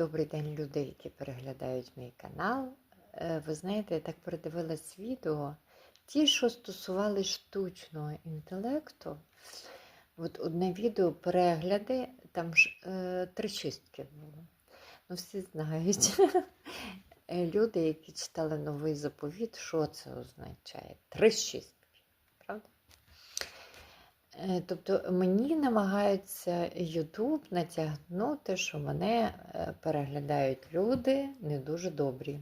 Добрий день, люди, які переглядають мій канал. Е, Ви знаєте, я так передивилась відео. Ті, що стосували штучного інтелекту, от одне відео перегляди, там ж е, три чистки було. Ну, всі знають. Е, Люди, які читали новий заповіт, що це означає? Три чистки, Тобто мені намагаються YouTube натягнути, що мене е, переглядають люди не дуже добрі.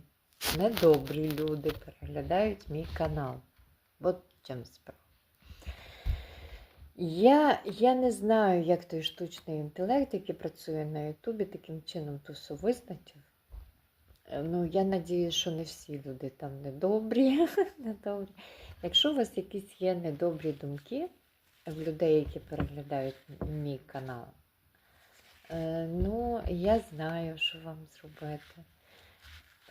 Недобрі люди переглядають мій канал. От чому справа. Я, я не знаю, як той штучний інтелект, який працює на Ютубі, таким чином тусу визначив. Е, Ну, я надію, що не всі люди там недобрі. Якщо у вас якісь є недобрі думки, в людей, які переглядають мій канал. Е, ну, я знаю, що вам зробити.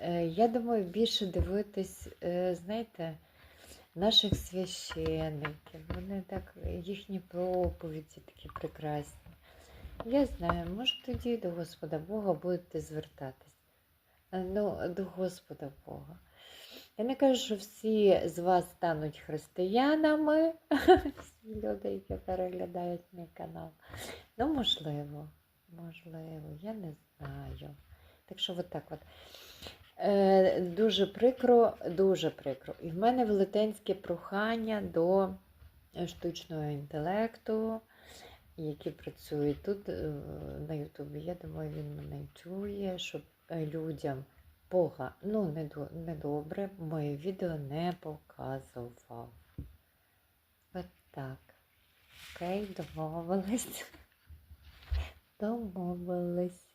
Е, я думаю, більше дивитись, е, знаєте, наших священників. Вони так, їхні проповіді такі прекрасні. Я знаю, може тоді до Господа Бога будете звертатись. Ну, до Господа Бога. Я не кажу, що всі з вас стануть християнами, люди, які переглядають мій канал. Ну, можливо, можливо, я не знаю. Так що, от так от. Е, дуже прикро, дуже прикро. І в мене велетенське прохання до штучного інтелекту, які працюють тут е, на Ютубі. Я думаю, він мене чує, щоб людям Бога, ну, недобре, моє відео не показував. Так. Окей, домовились. Домовились.